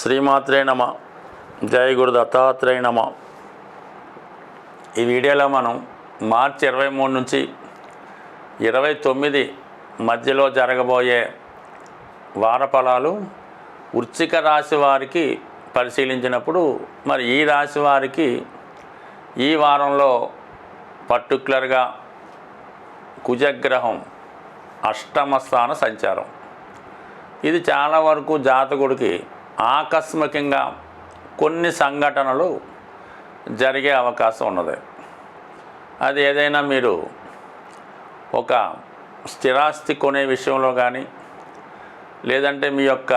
శ్రీమాత్రే నమ. జయ గురు దత్తాత్రేయ నమ. ఈ వీడియోలో మనం మార్చి ఇరవై మూడు నుంచి ఇరవై తొమ్మిది మధ్యలో జరగబోయే వార ఫలాలు రాశి వారికి పరిశీలించినప్పుడు మరి ఈ రాశి వారికి ఈ వారంలో పర్టికులర్గా కుజగ్రహం అష్టమ స్థాన సంచారం. ఇది చాలా వరకు జాతకుడికి ఆకస్మికంగా కొన్ని సంఘటనలు జరిగే అవకాశం ఉన్నది. అది ఏదైనా మీరు ఒక స్థిరాస్తి కొనే విషయంలో కానీ లేదంటే మీ యొక్క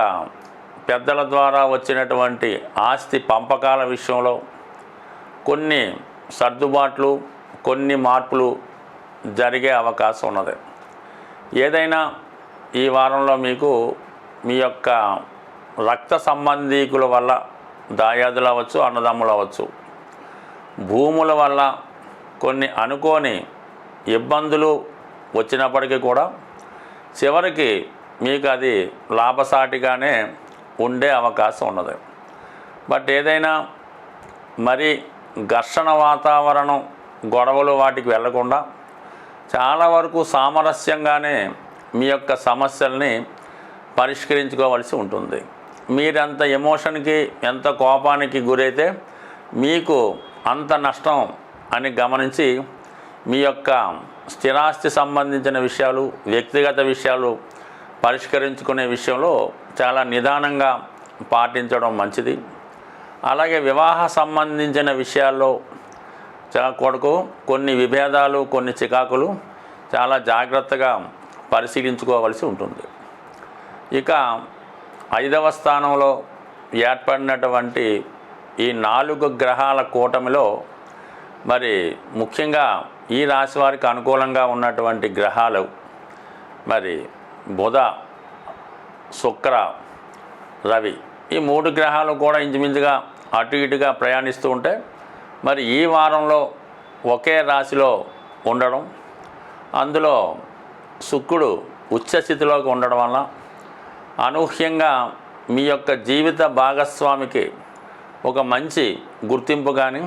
పెద్దల ద్వారా వచ్చినటువంటి ఆస్తి పంపకాల విషయంలో కొన్ని సర్దుబాట్లు కొన్ని మార్పులు జరిగే అవకాశం ఉన్నది. ఏదైనా ఈ వారంలో మీకు మీ యొక్క రక్త సంబంధీకుల వల్ల దాయాదులు అవ్వచ్చు అన్నదమ్ములు అవ్వచ్చు. భూముల వల్ల కొన్ని అనుకోని ఇబ్బందులు వచ్చినప్పటికీ కూడా చివరికి మీకు అది లాభసాటిగానే ఉండే అవకాశం ఉన్నది. బట్ ఏదైనా మరి ఘర్షణ వాతావరణం గొడవలు వాటికి వెళ్ళకుండా చాలా వరకు సామరస్యంగానే మీ యొక్క సమస్యల్ని పరిష్కరించుకోవాల్సి ఉంటుంది. మీరంత ఎమోషన్కి ఎంత కోపానికి గురైతే మీకు అంత నష్టం అని గమనించి మీ యొక్క స్థిరాస్తి సంబంధించిన విషయాలు వ్యక్తిగత విషయాలు పరిష్కరించుకునే విషయంలో చాలా నిదానంగా పాటించడం మంచిది. అలాగే వివాహ సంబంధించిన విషయాల్లో కొడుకు కొన్ని విభేదాలు కొన్ని చికాకులు చాలా జాగ్రత్తగా పరిశీలించుకోవలసి ఉంటుంది. ఇక ఐదవ స్థానంలో ఏర్పడినటువంటి ఈ నాలుగు గ్రహాల కూటమిలో మరి ముఖ్యంగా ఈ రాశి వారికి అనుకూలంగా ఉన్నటువంటి గ్రహాలు మరి బుధ శుక్ర రవి ఈ మూడు గ్రహాలు కూడా ఇంచుమించుగా అటు ఇటుగా ప్రయాణిస్తూ ఉంటే మరి ఈ వారంలో ఒకే రాశిలో ఉండడం అందులో శుక్రుడు ఉచ్చస్థితిలోకి ఉండడం వల్ల అనూహ్యంగా మీ యొక్క జీవిత భాగస్వామికి ఒక మంచి గుర్తింపు కానీ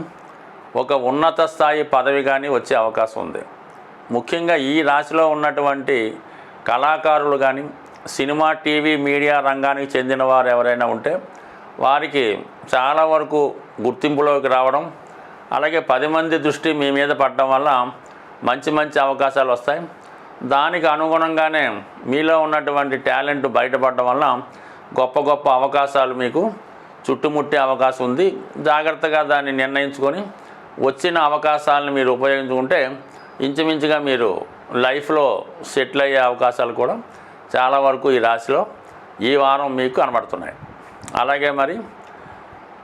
ఒక ఉన్నత స్థాయి పదవి కానీ వచ్చే అవకాశం ఉంది. ముఖ్యంగా ఈ రాశిలో ఉన్నటువంటి కళాకారులు కానీ సినిమా టీవీ మీడియా రంగానికి చెందిన వారు ఎవరైనా ఉంటే వారికి చాలా వరకు గుర్తింపులోకి రావడం అలాగే పది మంది దృష్టి మీ మీద పడడం వల్ల మంచి మంచి అవకాశాలు వస్తాయి. దానికి అనుగుణంగానే మీలో ఉన్నటువంటి టాలెంట్ బయటపడడం వల్ల గొప్ప గొప్ప అవకాశాలు మీకు చుట్టుముట్టే అవకాశం ఉంది. జాగ్రత్తగా దాన్ని నిర్ణయించుకొని వచ్చిన అవకాశాలను మీరు ఉపయోగించుకుంటే ఇంచుమించుగా మీరు లైఫ్లో సెటిల్ అయ్యే అవకాశాలు కూడా చాలా వరకు ఈ రాశిలో ఈ వారం మీకు కనబడుతున్నాయి. అలాగే మరి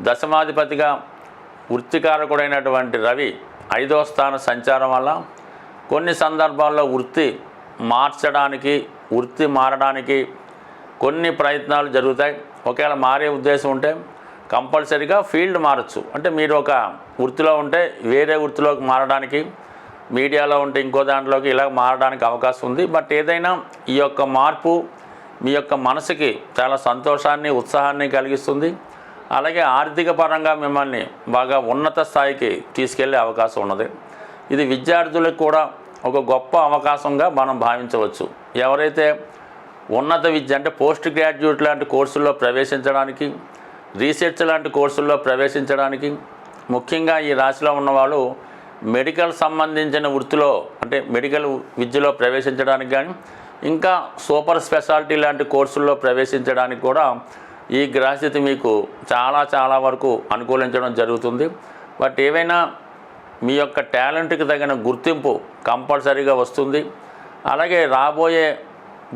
దశమాధిపతిగా వృత్తికారకుడైనటువంటి రవి ఐదో స్థాన సంచారం వల్ల కొన్ని సందర్భాల్లో వృత్తి మార్చడానికి వృత్తి మారడానికి కొన్ని ప్రయత్నాలు జరుగుతాయి. ఒకవేళ మారే ఉద్దేశం ఉంటే కంపల్సరీగా ఫీల్డ్ మారచ్చు. అంటే మీరు ఒక వృత్తిలో ఉంటే వేరే వృత్తిలోకి మారడానికి మీడియాలో ఉంటే ఇంకో దాంట్లోకి ఇలా మారడానికి అవకాశం ఉంది. బట్ ఏదైనా ఈ యొక్క మార్పు మీ యొక్క మనసుకి చాలా సంతోషాన్ని ఉత్సాహాన్ని కలిగిస్తుంది. అలాగే ఆర్థిక పరంగా మిమ్మల్ని బాగా ఉన్నత స్థాయికి తీసుకెళ్ళే అవకాశం ఉన్నది. ఇది విద్యార్థులకు కూడా ఒక గొప్ప అవకాశంగా మనం భావించవచ్చు. ఎవరైతే ఉన్నత విద్య అంటే పోస్ట్ గ్రాడ్యుయేట్ లాంటి కోర్సుల్లో ప్రవేశించడానికి రీసెర్చ్ లాంటి కోర్సుల్లో ప్రవేశించడానికి ముఖ్యంగా ఈ రాశిలో ఉన్నవాళ్ళు మెడికల్ సంబంధించిన వృత్తిలో అంటే మెడికల్ విద్యలో ప్రవేశించడానికి కానీ ఇంకా సూపర్ స్పెషాలిటీ లాంటి కోర్సుల్లో ప్రవేశించడానికి కూడా ఈ గ్రహస్థితి మీకు చాలా చాలా వరకు అనుకూలించడం జరుగుతుంది. బట్ ఏవైనా మీ యొక్క టాలెంట్కి తగిన గుర్తింపు కంపల్సరీగా వస్తుంది. అలాగే రాబోయే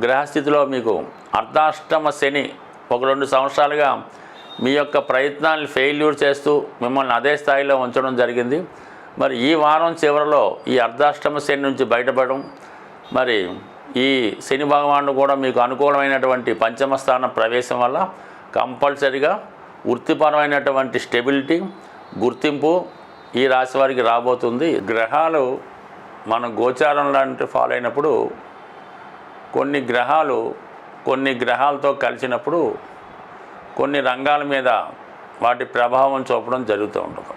గ్రహస్థితిలో మీకు అర్ధాష్టమ శని ఒక రెండు సంవత్సరాలుగా మీ యొక్క ప్రయత్నాన్ని ఫెయిల్యూర్ చేస్తూ మిమ్మల్ని అదే స్థాయిలో ఉంచడం జరిగింది. మరి ఈ వారం చివరిలో ఈ అర్ధాష్టమ శని నుంచి బయటపడడం మరి ఈ శని భగవానుడు కూడా మీకు అనుకూలమైనటువంటి పంచమ స్థాన ప్రవేశం వల్ల కంపల్సరిగా వృత్తిపరమైనటువంటి స్టెబిలిటీ గుర్తింపు ఈ రాశి వారికి రాబోతుంది. గ్రహాలు మన గోచారం లాంటి ఫాలో అయినప్పుడు కొన్ని గ్రహాలు కొన్ని గ్రహాలతో కలిసినప్పుడు కొన్ని రంగాల మీద వాటి ప్రభావం చూపడం జరుగుతూ ఉంటుంది.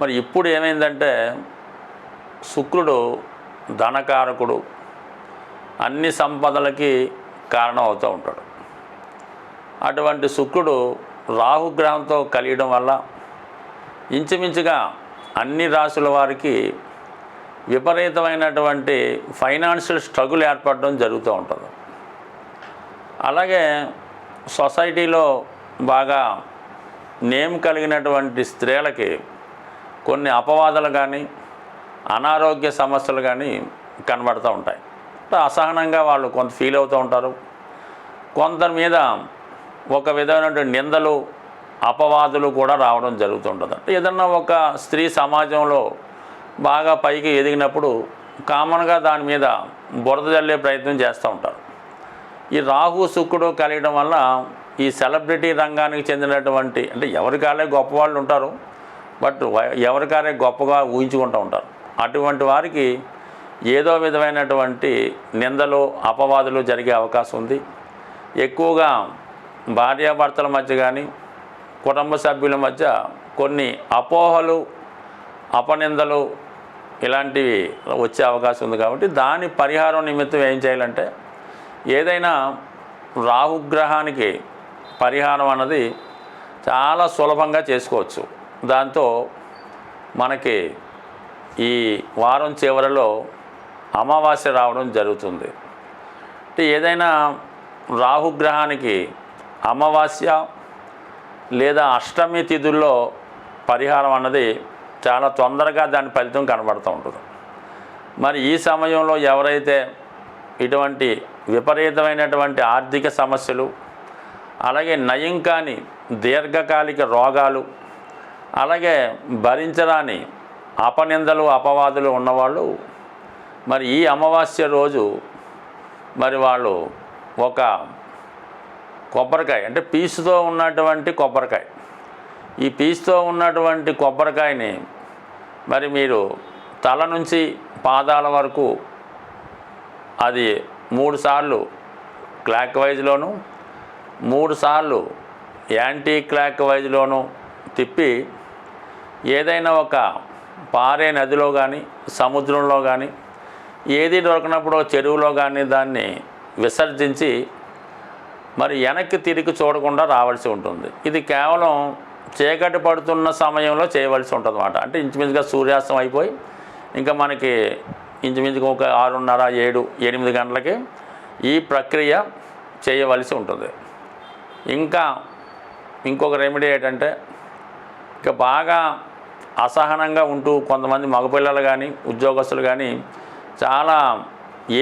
మరి ఇప్పుడు ఏమైందంటే శుక్రుడు ధనకారకుడు అన్ని సంపదలకి కారణం అవుతూ ఉంటాడు. అటువంటి శుక్రుడు రాహుగ్రహంతో కలియడం వల్ల ఇంచుమించుగా అన్ని రాసుల వారికి విపరీతమైనటువంటి ఫైనాన్షియల్ స్ట్రగుల్ ఏర్పడడం జరుగుతూ ఉంటుంది. అలాగే సొసైటీలో బాగా నేమ్ కలిగినటువంటి స్త్రీలకి కొన్ని అపవాదాలు కానీ అనారోగ్య సమస్యలు కానీ కనబడుతూ ఉంటాయి. అసహనంగా వాళ్ళు కొంత ఫీల్ అవుతూ ఉంటారు. కొందరి మీద ఒక విధమైనటువంటి నిందలు అపవాదులు కూడా రావడం జరుగుతుంటుంది అంటే ఏదన్నా ఒక స్త్రీ సమాజంలో బాగా పైకి ఎదిగినప్పుడు కామన్గా దాని మీద బురద జల్లే ప్రయత్నం చేస్తూ ఉంటారు. ఈ రాహు శుక్రుడు కలియడం వల్ల ఈ సెలబ్రిటీ రంగానికి చెందినటువంటి అంటే ఎవరికాలే గొప్పవాళ్ళు ఉంటారు బట్ వ- ఎవరికాలే గొప్పగా ఊహించుకుంటూ ఉంటారు. అటువంటి వారికి ఏదో విధమైనటువంటి నిందలు అపవాదులు జరిగే అవకాశం ఉంది. ఎక్కువగా భార్యాభర్తల మధ్య కానీ కుటుంబ సభ్యుల మధ్య కొన్ని అపోహలు అపనిందలు ఇలాంటివి వచ్చే అవకాశం ఉంది కాబట్టి దాని పరిహారం నిమిత్తం ఏం చేయాలంటే ఏదైనా రాహుగ్రహానికి పరిహారం అన్నది చాలా సులభంగా చేసుకోవచ్చు. దాంతో మనకి ఈ వారం చివరిలో అమావాస్య రావడం జరుగుతుంది. అంటే ఏదైనా రాహుగ్రహానికి అమావాస్య లేదా అష్టమి తిథుల్లో పరిహారం అన్నది చాలా తొందరగా దాని ఫలితం కనబడుతూ ఉంటుంది. మరి ఈ సమయంలో ఎవరైతే ఇటువంటి విపరీతమైనటువంటి ఆర్థిక సమస్యలు అలాగే నయం కాని దీర్ఘకాలిక రోగాలు అలాగే భరించరాని అపనిందలు అపవాదులు ఉన్నవాళ్ళు మరి ఈ అమావాస్య రోజు మరి వాళ్ళు ఒక కొబ్బరికాయ అంటే పీసుతో ఉన్నటువంటి కొబ్బరికాయ. ఈ పీసుతో ఉన్నటువంటి కొబ్బరికాయని మరి మీరు తల నుంచి పాదాల వరకు అది మూడు సార్లు క్లాక్ వైజ్లోను మూడు సార్లు యాంటీ క్లాక్ వైజ్లోను తిప్పి ఏదైనా ఒక పారే నదిలో కానీ సముద్రంలో కానీ ఏది దొరకనప్పుడు చెరువులో కానీ దాన్ని విసర్జించి మరి వెనక్కి తిరిగి చూడకుండా రావాల్సి ఉంటుంది. ఇది కేవలం చీకటి పడుతున్న సమయంలో చేయవలసి ఉంటుంది అన్నమాట అంటే ఇంచుమించుగా సూర్యాస్తం అయిపోయి ఇంకా మనకి ఇంచుమించుగా ఒక ఆరున్నర ఏడు ఎనిమిది గంటలకి ఈ ప్రక్రియ చేయవలసి ఉంటుంది. ఇంకా ఇంకొక రెమెడీ ఏంటంటే ఇక బాగా అసహనంగా ఉంటూ కొంతమంది మగపిల్లలు కానీ ఉద్యోగస్తులు కానీ చాలా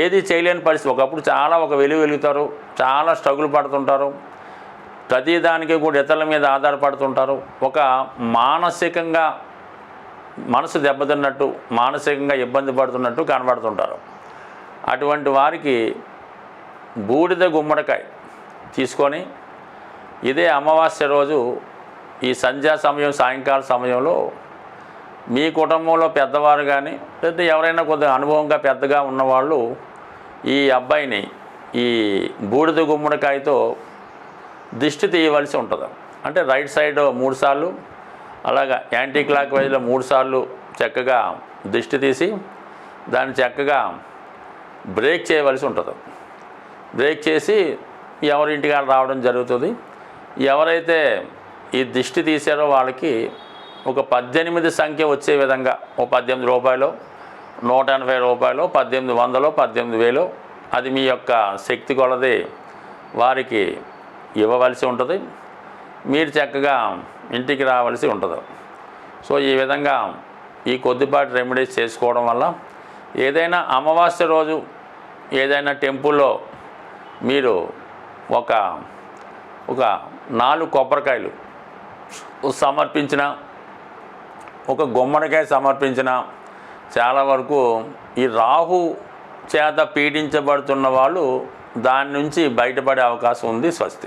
ఏది చేయలేని పరిస్థితి. ఒకప్పుడు చాలా ఒక వెలుగు వెలుగుతారు. చాలా స్ట్రగుల్ పడుతుంటారు. ప్రతిదానికి కూడా ఇతరుల మీద ఆధారపడుతుంటారు. ఒక మానసికంగా మనసు దెబ్బతిన్నట్టు మానసికంగా ఇబ్బంది పడుతున్నట్టు కనబడుతుంటారు. అటువంటి వారికి బూడిద గుమ్మడికాయ తీసుకొని ఇదే అమావాస్య రోజు ఈ సంధ్యా సమయం సాయంకాల సమయంలో మీ కుటుంబంలో పెద్దవారు కానీ లేదా ఎవరైనా కొద్దిగా అనుభవంగా పెద్దగా ఉన్నవాళ్ళు ఈ అబ్బాయిని ఈ బూడిద గుమ్మడికాయతో దిష్టి తీయవలసి ఉంటుంది. అంటే రైట్ సైడ్ మూడు సార్లు అలాగా యాంటీ క్లాక్ వైజ్లో మూడు సార్లు చక్కగా దిష్టి తీసి దాన్ని చక్కగా బ్రేక్ చేయవలసి ఉంటుంది. బ్రేక్ చేసి ఎవరింటికి రావడం జరుగుతుంది. ఎవరైతే ఈ దిష్టి తీసారో వాళ్ళకి ఒక పద్దెనిమిది సంఖ్య వచ్చే విధంగా ఓ పద్దెనిమిది రూపాయలు నూట ఎనభై రూపాయలు పద్దెనిమిది వందలు పద్దెనిమిది వేలు అది మీ యొక్క శక్తి కొలది వారికి ఇవ్వవలసి ఉంటుంది. మీరు చక్కగా ఇంటికి రావలసి ఉంటుంది. సో ఈ విధంగా ఈ కొద్దిపాటి రెమెడీస్ చేసుకోవడం వల్ల ఏదైనా అమావాస్య రోజు ఏదైనా టెంపుల్లో మీరు ఒక ఒక నాలుగు కొబ్బరికాయలు సమర్పించిన ఒక గుమ్మడికాయ సమర్పించిన చాలా వరకు ఈ రాహు చేత పీడించబడుతున్న వాళ్ళు దాని నుంచి బయటపడే అవకాశం ఉంది స్వస్తి.